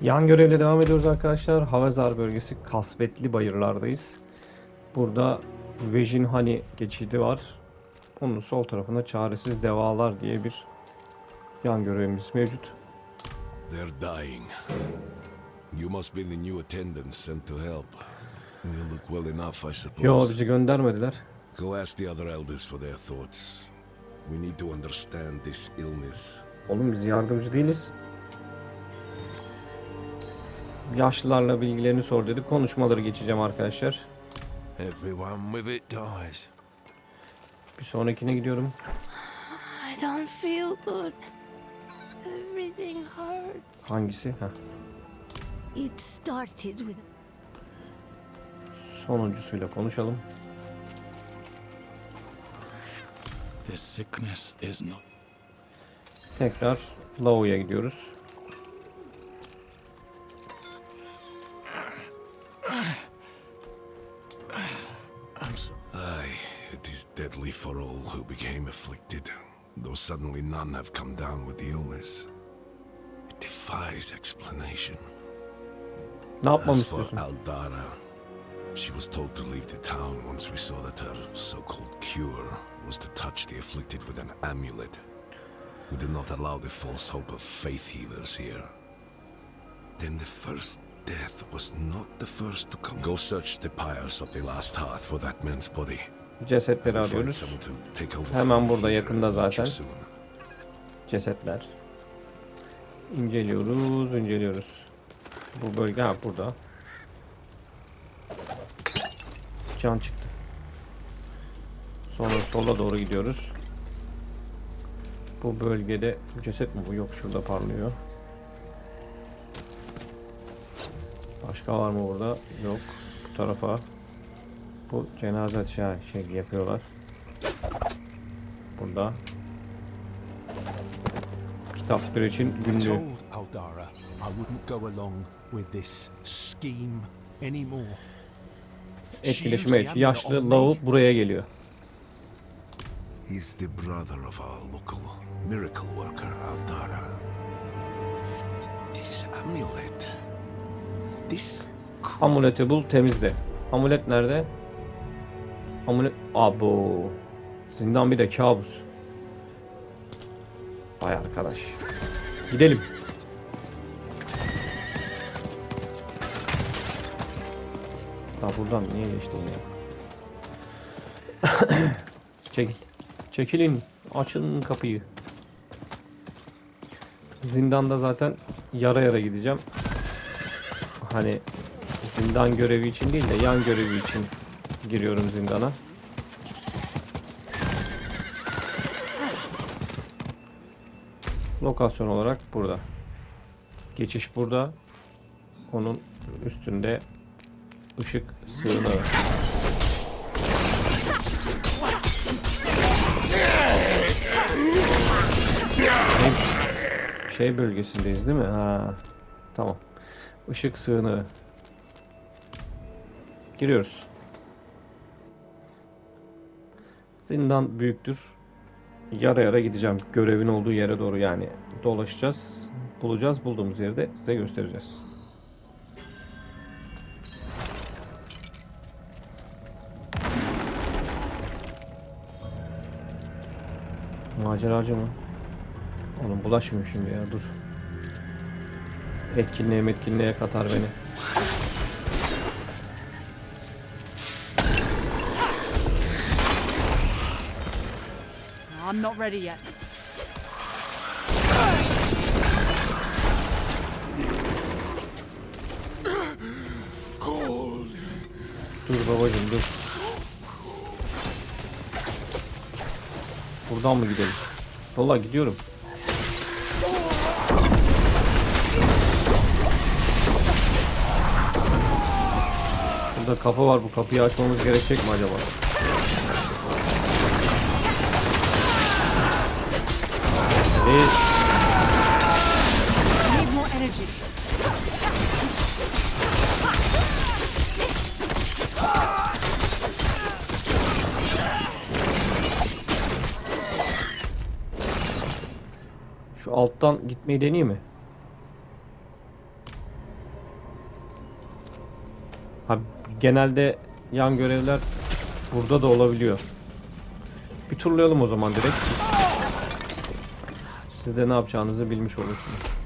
Yan görevle devam ediyoruz arkadaşlar. Havezar bölgesi kasvetli bayırlardayız. Burada Vejin Hani geçidi var. Onun sol tarafında çaresiz devalar diye bir yan görevimiz mevcut. They're dying. You must be the new attendant sent to help. You look well enough, I suppose. Yo bizi göndermediler. Go ask the other elders for their thoughts. We need to understand this illness. Oğlum biz yardımcı değiliz. Yaşlılarla bilgilerini sor dedi. Konuşmaları geçeceğim arkadaşlar. Everyone with it dies. Bir sonrakine gidiyorum. I don't feel good. Everything hurts. Hangisi? Heh. It started with Sonuncusuyla konuşalım. This sickness is not. Tekrar Lao'ya gidiyoruz. It is deadly for all who became afflicted, though suddenly none have come down with the illness. It defies explanation. Yapmamı As for? Aldara, she was told to leave the town once we saw that her so-called cure was to touch the afflicted with an amulet. We do not allow the false hope of faith healers here. Then the first death was not the first to come. Go search the pyres of the last hearth for that man's body. Cesetleri arıyoruz. Hemen burada, yakında zaten. Cesetler. İnceliyoruz, inceliyoruz. Bu bölge ha burada. Can çıktı. Sonra sola doğru gidiyoruz. Bu bölgede ceset mi bu? Yok şurada parlıyor. Başka var mı burada? Yok. Bu tarafa. Bu cenaze şey, şey yapıyorlar. Burada. Kitap bir için günlüğü. Aldara I wouldn't go along with this scheme anymore. Etkileşime geç. Yaşlı Lau buraya geliyor. He's the brother of our local miracle worker, Aldara. This amulet. This Amuleti bul temizle. Amulet nerede? Amulet... Abo. Zindan bir de kabus. Vay arkadaş. Gidelim. Ha buradan niye geçtin ya? Çekil. Çekilin. Açın kapıyı. Zindanda zaten yara yara gideceğim. Hani zindan görevi için değil de yan görevi için giriyorum zindana. Lokasyon olarak burada. Geçiş burada. Onun üstünde ışık sığınağı. Şey- bölgesindeyiz değil mi? Ha. Tamam. Işık sığınağı. Giriyoruz. Zindan büyüktür. Yara yara gideceğim. Görevin olduğu yere doğru yani dolaşacağız. Bulacağız. Bulduğumuz yeri de size göstereceğiz. Maceracı mı? Oğlum bulaşmıyor şimdi ya dur. Etkinliğe metkinliğe katar beni. I'm not ready yet. Dur babacım dur. Buradan mı gidelim? Valla gidiyorum. Burada kapı var. Bu kapıyı açmamız gerekecek mi acaba? Energy. Şu alttan gitmeyi deneyeyim mi? Ha, genelde yan görevler burada da olabiliyor. Bir turlayalım o zaman direkt. Siz de ne yapacağınızı bilmiş olursunuz.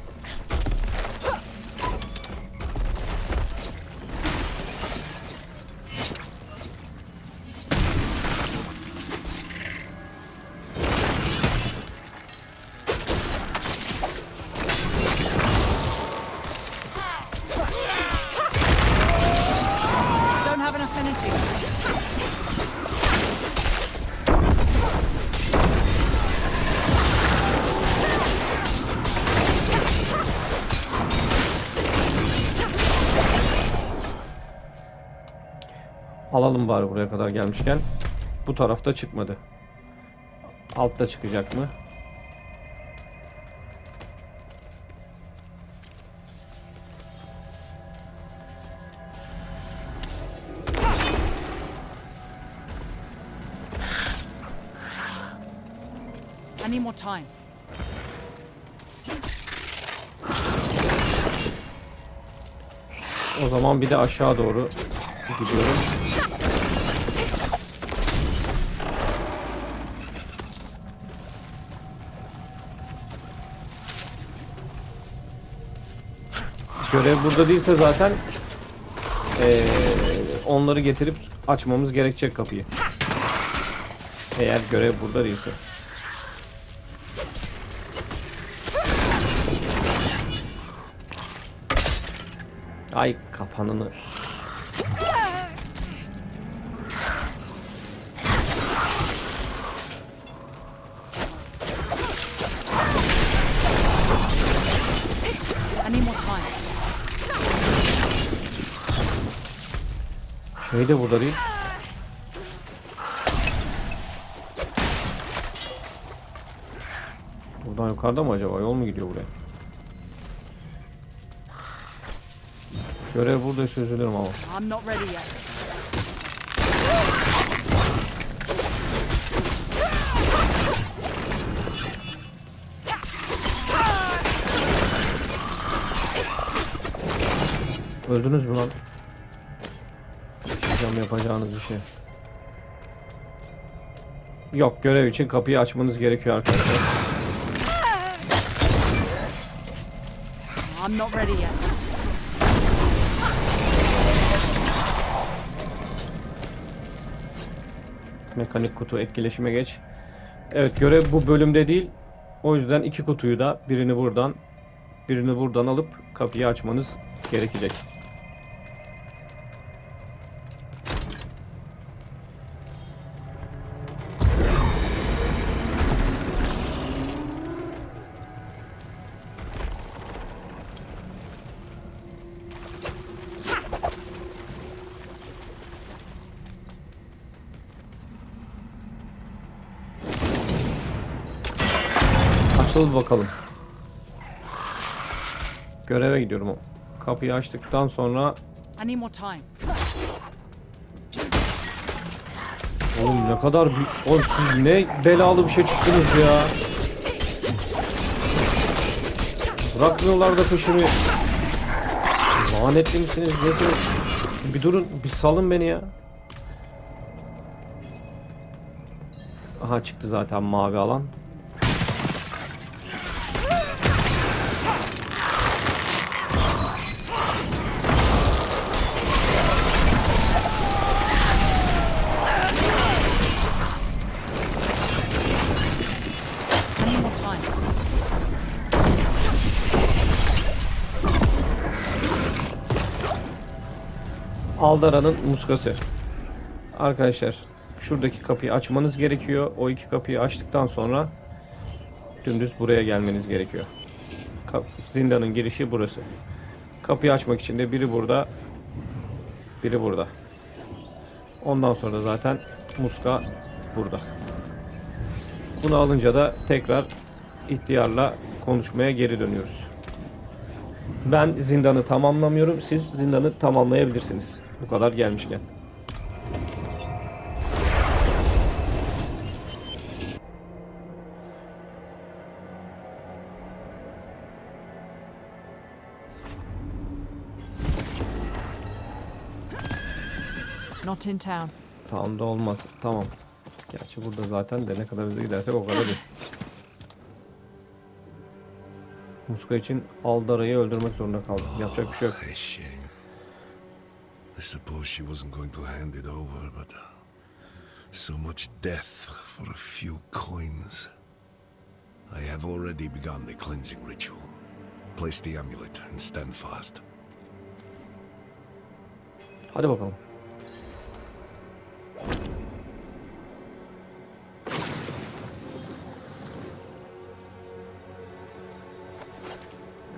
Alalım bari buraya kadar gelmişken. Bu tarafta çıkmadı. Altta çıkacak mı? I need more time. O zaman bir de aşağı doğru gidiyorum. Görev burada değilse zaten eee, onları getirip açmamız gerekecek kapıyı. Eğer görev burada değilse. Ay kapanını. De burada değil. Buradan yukarıda mı acaba? Yol mu gidiyor buraya? Görev buradaysa üzülürüm ama. I'm not ready yet. Öldünüz mü lan? Hocam yapacağınız bir şey. Yok görev için kapıyı açmanız gerekiyor arkadaşlar. I'm not ready yet. Mekanik kutu etkileşime geç. Evet görev bu bölümde değil. O yüzden iki kutuyu da birini buradan birini buradan alıp kapıyı açmanız gerekecek. Açıl bakalım. Göreve gidiyorum. Kapıyı açtıktan sonra. Oğlum ne kadar. Oğlum siz ne belalı bir şey çıktınız ya. Bırakmıyorlar da peşimi. Lanetli misiniz? Nesiniz? Bir durun, bir salın beni ya. Aha çıktı zaten mavi alan. Aldara'nın muskası. Arkadaşlar şuradaki kapıyı açmanız gerekiyor. O iki kapıyı açtıktan sonra dümdüz buraya gelmeniz gerekiyor. Kap- zindanın girişi burası. Kapıyı açmak için de biri burada, biri burada. Ondan sonra zaten muska burada. Bunu alınca da tekrar ihtiyarla konuşmaya geri dönüyoruz. Ben zindanı tamamlamıyorum. Siz zindanı tamamlayabilirsiniz. Bu kadar gelmişken. Not in town. Town'da olmaz. Tamam. Gerçi burada zaten de ne kadar hızlı gidersek o kadar iyi. Muska için Aldara'yı öldürmek zorunda kaldık. Yapacak bir şey yok. I suppose she wasn't going to hand it over, but uh, so much death for a few coins. I have already begun the cleansing ritual. Place the amulet and stand fast. Hadi bakalım.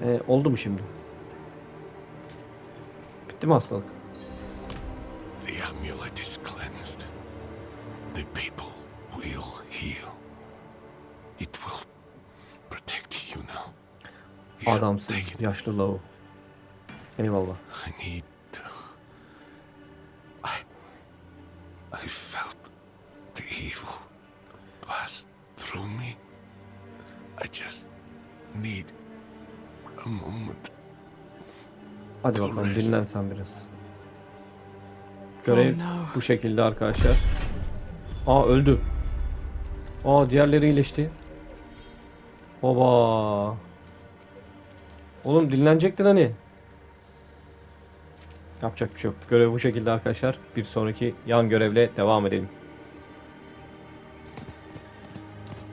Ee, oldu mu şimdi? Bitti mi hastalık? Adamsın, yaşlı lavu. Eyvallah. I need to. I. I felt the evil pass through me. I just need a moment. Hadi bakalım dinlen sen biraz. Görev Oh, no. bu şekilde arkadaşlar. Aa öldü. Aa diğerleri iyileşti. Baba. Oğlum dinlenecektin hani. Yapacak bir şey yok. Görev bu şekilde arkadaşlar. Bir sonraki yan görevle devam edelim.